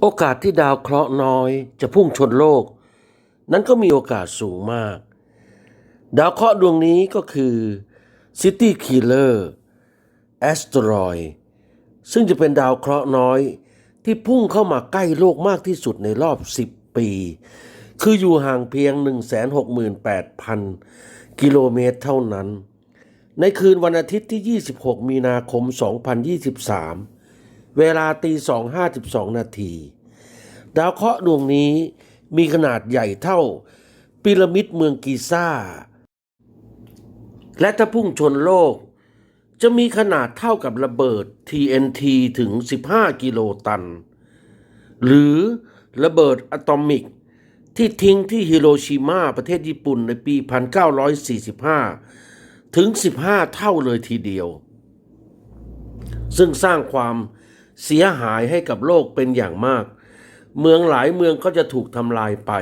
โอกาสที่ดาวเคราะห์น้อยจะพุ่งชนโลก นั้นก็มีโอกาสสูงมาก ดาวเคราะห์ดวงนี้ก็คือ City Killer Asteroid ซึ่งจะเป็นดาวเคราะห์น้อยที่พุ่งเข้ามาใกล้โลกมากที่สุดในรอบ 10 ปี คืออยู่ห่างเพียง 168,000 กิโลเมตรเท่านั้น ในคืนวันอาทิตย์ที่ 26 มีนาคม 2023 เวลาตี2.52นาที ดาวเคราะห์ดวงนี้มีขนาดใหญ่เท่าพีระมิดเมืองกีซ่า และถ้าพุ่งชนโลก จะมีขนาดเท่ากับระเบิด TNT ถึง 15 กิโลตัน หรือระเบิดอะตอมิกที่ทิ้งที่ฮิโรชิมาประเทศญี่ปุ่นในปี 1945 ถึง 15 เท่าเลยทีเดียว ซึ่งสร้างความ เสียหายให้กับโลกเป็นอย่างมาก เมืองหลายเมืองก็จะถูกทำลายไป